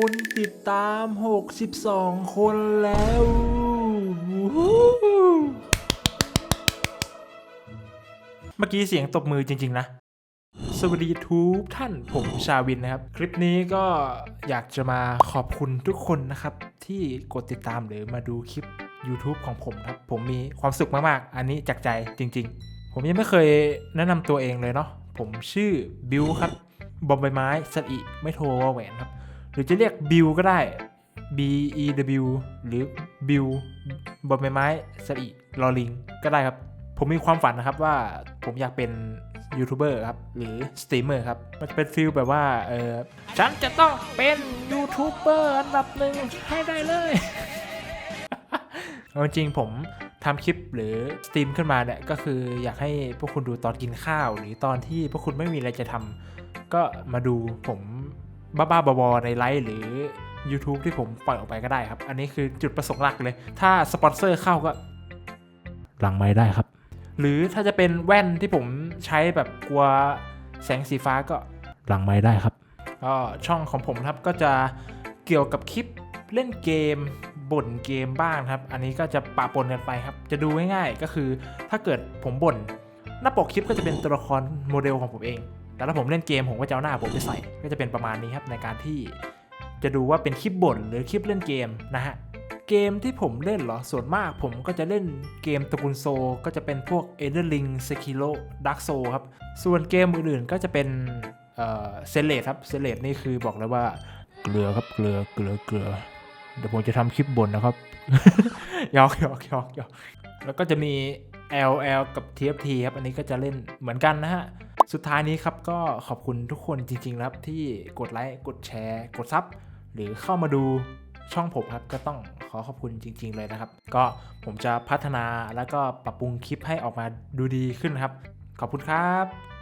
คนติดตาม 62 คนแล้วเมื่อกี้เสียงตบมือจริง ๆ นะ สวัสดีทูบท่านผมชาวินนะครับ คลิปนี้ก็อยากจะมาขอบคุณทุกคนนะครับ ที่กดติดตามหรือมาดูคลิป YouTube ของผมครับ ผมมีความสุขมาก ๆ อันนี้จากใจจริง ๆ ผมยังไม่เคยแนะนำตัวเองเลยเนาะผมชื่อบิวครับบอมใบไม้สระอิไม่โทรวอแหวนครับ หรือจะเรียกบิวก็ได้ B E W หรือบิวบอมใบไม้สระอิลอลิงก็ได้ครับ ผมมีความฝันนะครับว่าผมอยากเป็นยูทูบเบอร์ครับ หรือสตรีมเมอร์ครับ มันจะเป็นฟิลแบบว่าเออฉันจะต้องเป็นยูทูบเบอร์อันดับหนึ่งให้ได้เลยเอาจริงผมทำคลิปหรือสตรีมขึ้นมาเนี่ยก็คืออยากให้พวกคุณดูตอนกินข้าว หรือตอนที่พวกคุณไม่มีอะไรจะทำก็มาดูผม บ้าๆบอๆในไลฟ์หรือ YouTube ที่ผมปล่อยออกไปก็ได้ครับ อันนี้คือจุดประสงค์หลักเลย ถ้าสปอนเซอร์เข้าก็ หลังไม้ได้ครับ หรือถ้าจะเป็นแว่นที่ผมใช้แบบกลัวแสงสีฟ้าก็หลังไม้ได้ครับก็ช่องของผมนะครับก็จะเกี่ยวกับคลิปเล่นเกมบ่นเกมบ้างครับ อันนี้ก็จะปะปนกันไปครับ จะดูง่ายๆก็คือถ้าเกิดผมบ่นหน้าปกคลิปก็จะเป็นตัวละครโมเดลของผมเอง แต่ถ้าผมเล่นเกมผมก็จะเอาหน้าผมไปใส่ ก็จะเป็นประมาณนี้ครับในการที่จะดูว่าเป็นคลิปบ่นหรือคลิปเล่นเกมนะฮะ เกมที่ผมเล่นเหรอ ส่วนมากผมก็จะเล่นเกมตระกูลโซ ก็จะเป็นพวก e l d e r Ring Sekiro Dark Soul ครับ ส่วนเกมอื่นๆก็จะเป็นเซเลตครับ เซเลตนี่คือบอกเลยว่าเกลือครับเกลือเกลือเกลือ เดี๋ยวผมจะทำคลิปบ่นนะครับยอกยอกยอกยอกแล้วก็จะมี LL กับ TFT ครับ อันนี้ก็จะเล่นเหมือนกันนะฮะ สุดท้ายนี้ครับก็ขอบคุณทุกคนจริงๆครับที่กดไลค์กดแชร์ กดซับหรือเข้ามาดูช่องผมครับก็ต้องขอขอบคุณจริง ๆ เลยนะครับ ก็ผมจะพัฒนาแล้วก็ปรับปรุงคลิปให้ออกมาดูดีขึ้นครับ ขอบคุณครับ